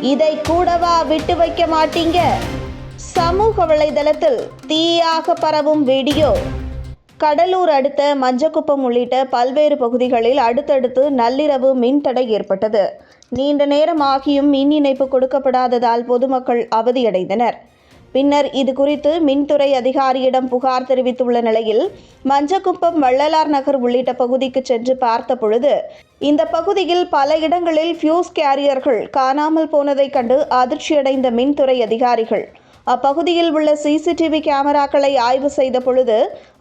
இதை கூடவா விட்டு வைக்க மாட்டீங்க? சமூக வலைதளத்தில் தீயாக பரவும் வீடியோ. கடலூர் அடுத்த மஞ்சக்குப்பம் உள்ளிட்ட பல்வேறு பகுதிகளில் அடுத்தடுத்து நள்ளிரவு மின்தடை ஏற்பட்டது. நீண்ட நேரம் ஆகியும் மின் இணைப்பு கொடுக்கப்படாததால் பொதுமக்கள் அவதியடைந்தனர். பின்னர் இது குறித்து மின்துறை அதிகாரியிடம் புகார் தெரிவித்துள்ள நிலையில் மஞ்சக்குப்பம் வள்ளலார் நகர் உள்ளிட்ட பகுதிக்கு சென்று பார்த்த பொழுது இந்த பகுதியில் பல இடங்களில் ஃபியூஸ் கேரியர்கள் காணாமல் போனதைக் கண்டு அதிர்ச்சியடைந்த மின்துறை அதிகாரிகள். அப்பகுதியில் உள்ள சிசிடிவி கேமராக்களை ஆய்வு செய்த பொழுது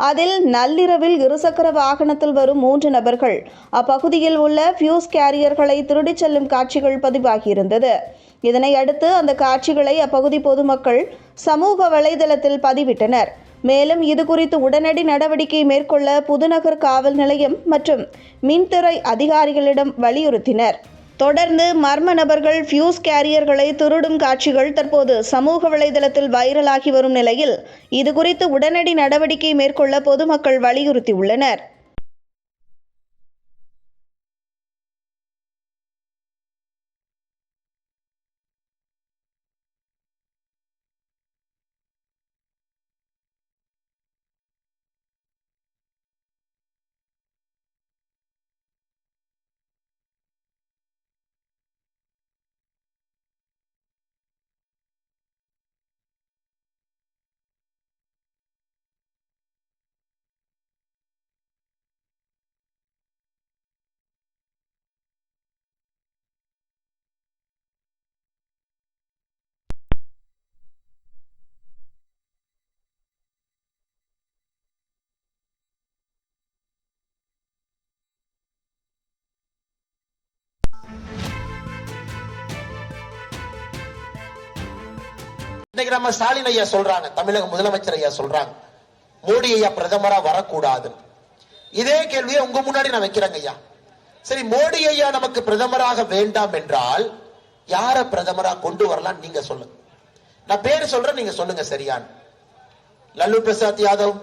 அதில் நள்ளிரவில் இருசக்கர வாகனத்தில் வரும் மூன்று நபர்கள் அப்பகுதியில் உள்ள ஃபியூஸ் கேரியர்களை திருடிச் செல்லும் காட்சிகள் பதிவாகியிருந்தது. இதனை அடுத்து அந்த காட்சிகளை அப்பகுதி பொதுமக்கள் சமூக வலைதளத்தில் பதிவிட்டனர். மேலும் இது குறித்து உடனடி நடவடிக்கை மேற்கொள்ள புதுநகர் காவல் நிலையம் மற்றும் மின்துறை அதிகாரிகளிடம் வலியுறுத்தினர். தொடர்ந்து மர்ம நபர்கள் ஃபியூஸ் கேரியர்களை திருடும் காட்சிகள் தற்போது சமூக வலைதளத்தில் வைரலாகி வரும் நிலையில் இது குறித்து உடனடி நடவடிக்கை மேற்கொள்ள பொதுமக்கள் வலியுறுத்தியுள்ளனர். இன்னைக்கு நம்ம ஸ்டாலின் ஐயா சொல்றாங்க தமிழக முதலமைச்சர் ஐயா சொல்றாங்க. மோடி ஐயா பிரதமரா வரக்கூடாது. இதே கேள்வியை உங்க முன்னாடி நான் வைக்கிறேங்க ஐயா. சரி மோடி ஐயா நமக்கு பிரதமராக வேண்டாம் என்றால் யார பிரதமரா கொண்டு வரலாம் நீங்க சொல்லுங்க. நான் பேர் சொல்றேன் நீங்க சொல்லுங்க சரியான் லல்லு பிரசாத் யாதவ்.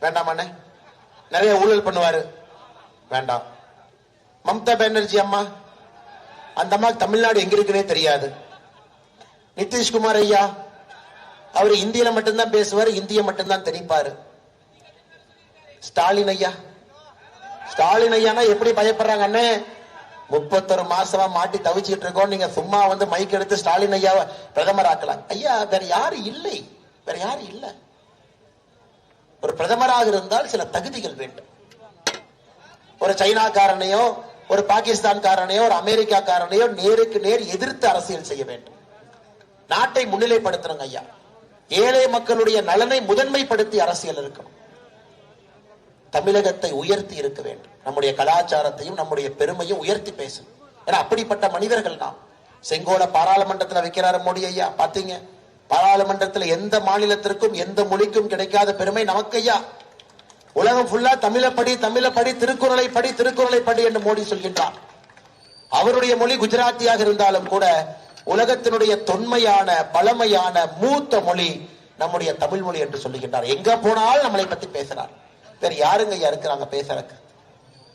வேண்டாமாண்ணே நிறைய ஊழல் பண்ணுவாரு. வேண்டாம். மம்தா பானர்ஜி அம்மா. அந்த அம்மா தமிழ்நாடு எங்க இருக்குன்னே தெரியாது. நிதிஷ்குமார் ஐயா அவர் இந்தியில மட்டும்தான் பேசுவார் இந்திய மட்டும்தான் தெரிப்பாரு. ஸ்டாலின் ஐயா. ஸ்டாலின் ஐயானா எப்படி பயப்படுறாங்க அண்ணே? முப்பத்தொரு மாசமா மாட்டி தவிச்சிட்டு இருக்கோம். நீங்க சும்மா வந்து மைக் எடுத்து ஸ்டாலின் ஐயாவை பிரதமர் ஆக்கலாம். ஐயா வேற யாரு இல்லை. வேற யாரு இல்ல. ஒரு பிரதமராக இருந்தால் சில தகுதிகள் வேண்டும். ஒரு சைனாக்காரனையோ ஒரு பாகிஸ்தான்காரனையோ ஒரு அமெரிக்காக்காரனையோ நேருக்கு நேர் எதிர்த்து அரசியல் செய்ய வேண்டும். நாட்டை முன்னிலைப்படுத்தணுங்க ஐயா. ஏழை மக்களுடைய நலனை முதன்மைப்படுத்தி அரசியல் இருக்கணும். தமிழகத்தை உயர்த்தி இருக்க வேண்டும். நம்முடைய கலாச்சாரத்தையும் நம்முடைய பெருமையும் உயர்த்தி பேசணும். ஏன்னா அப்படிப்பட்ட மனிதர்கள் தான் செங்கோல பாராளுமன்றத்துல வைக்கிறாரு மோடி ஐயா பாத்தீங்க? பாராளுமன்றத்துல எந்த மாநிலத்திற்கும் எந்த மொழிக்கும் கிடைக்காத பெருமை நமக்கு ஐயா. உலகம் ஃபுல்லா தமிழ படி தமிழ படி திருக்குறளை படி திருக்குறளை படி என்று மோடி சொல்கின்றார். அவருடைய மொழி குஜராத்தியாக இருந்தாலும் கூட உலகத்தினுடைய தொன்மையான பழமையான மூத்த மொழி நம்முடைய தமிழ் மொழி என்று சொல்லுகின்றார். எங்க போனாலும் நம்மளை பத்தி பேசுறார். வேற யாருங்க ஐயா இருக்கிறாங்க பேசுறதுக்கு?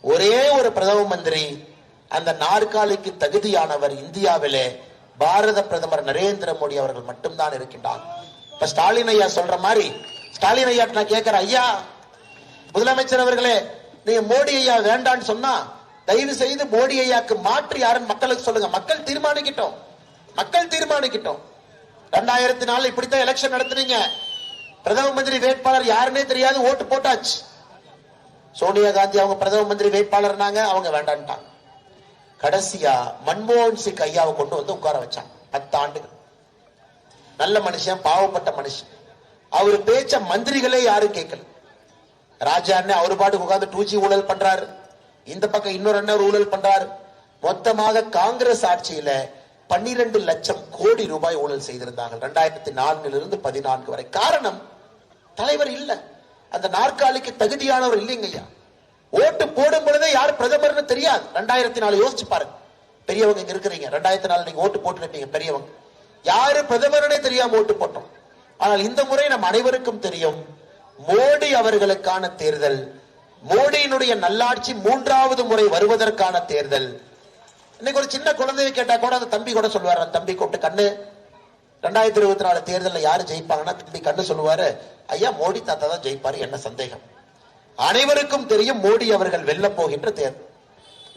ஒரே ஒரு பிரதம மந்திரி அந்த நாற்காலிக்கு தகுதியானவர் இந்தியாவிலே பாரத பிரதமர் நரேந்திர மோடி அவர்கள் மட்டும்தான் இருக்கின்றார். இப்ப ஸ்டாலின் ஐயா சொல்ற மாதிரி ஸ்டாலின் ஐயா நான் கேட்கிறேன் ஐயா முதலமைச்சர் அவர்களே நீங்க மோடி ஐயா வேண்டான்னு சொன்னா தயவு செய்து மோடி ஐயாக்கு மாற்று யாருன்னு மக்களுக்கு சொல்லுங்க. மக்கள் தீர்மானிக்கிட்டோம். மக்கள் தீர்மானிக்கிட்டோம். ரெண்டாயிரத்தி நாலு இப்படித்தான் எலெக்ஷன் நடத்துனீங்க. பிரதம மந்திரி வேட்பாளர் யாருன்னே தெரியாது ஓட்டு போட்டாச்சு. சோனியா காந்தி அவங்க பிரதம மந்திரி வேட்பாளர்னாங்க அவங்க வேண்டான்ட்டாங்க. கடைசியா மன்மோகன் சிங் ஐயாவை கொண்டு வந்து உட்கார வச்சாங்க. பத்து ஆண்டுகள் நல்ல மனுஷன் பாவப்பட்ட மனுஷன். அவர் பேச்ச மந்திரிகளே யாரும் கேட்கல. ராஜா அண்ணன் அவர் பாட்டுக்கு உட்கார்ந்து டூ ஜி ஊழல் பண்றாரு. இந்த பக்கம் இன்னொரு அண்ணன் ஊழல் பண்றாரு. மொத்தமாக காங்கிரஸ் ஆட்சியில பன்னிரண்டு லட்சம் கோடி ரூபாய் ஊழல் செய்திருந்தாங்க ரெண்டாயிரத்தி நான்கிலிருந்து பதினான்கு வரை. காரணம் தலைவர் இல்லை. அந்த நாற்காலிக்கு தகுதியானவர் இல்லைங்க ஐயா. ஓட்டு போடும் பொழுதே யார் பிரதமர்னு தெரியாது. ரெண்டாயிரத்தி நாலு யோசிச்சு பாருங்க. பெரியவங்க இங்க இருக்கிறீங்க. ரெண்டாயிரத்தி நாலு நீங்க ஓட்டு போட்டுருப்பீங்க பெரியவங்க. யாரு பிரதமர்னே தெரியாம ஓட்டு போட்டோம். ஆனால் இந்த முறை நம் அனைவருக்கும் தெரியும் மோடி அவர்களுக்கான தேர்தல் மோடியினுடைய நல்லாட்சி மூன்றாவது முறை வருவதற்கான தேர்தல் இன்னைக்கு ஒரு சின்ன குழந்தையை கேட்டா கூட அந்த தம்பி கூட சொல்லுவாரு. அந்த தம்பி கூப்பிட்டு கண்ணு. ரெண்டாயிரத்தி இருபத்தி நாலு தேர்தலில் யாரு ஜெயிப்பாங்கன்னா தம்பி கண்ணு சொல்லுவாரு ஐயா மோடி தாத்தா தான் ஜெயிப்பாரு என்ன சந்தேகம்? அனைவருக்கும் தெரியும் மோடி அவர்கள் வெல்ல போகின்ற தேர்தல்.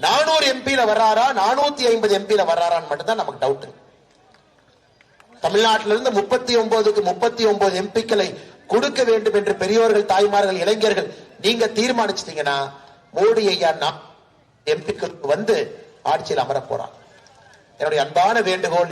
நானூறு எம்பியில வர்றாரா நானூத்தி ஐம்பது எம்பியில வர்றாரான்னு மட்டும்தான் நமக்கு டவுட் தமிழ்நாட்டிலிருந்து முப்பத்தி ஒன்பதுக்கு முப்பத்தி ஒன்பது எம்பிக்களை கொடுக்க வேண்டும் என்று பெரியோர்கள் தாய்மார்கள் இளைஞர்கள் நீங்க தீர்மானிச்சிட்டீங்கன்னா மோடி ஐயா எம்பிக்களுக்கு வந்து ஆட்சியில் அமர போறான். என்னுடைய அன்பான வேண்டுகோள்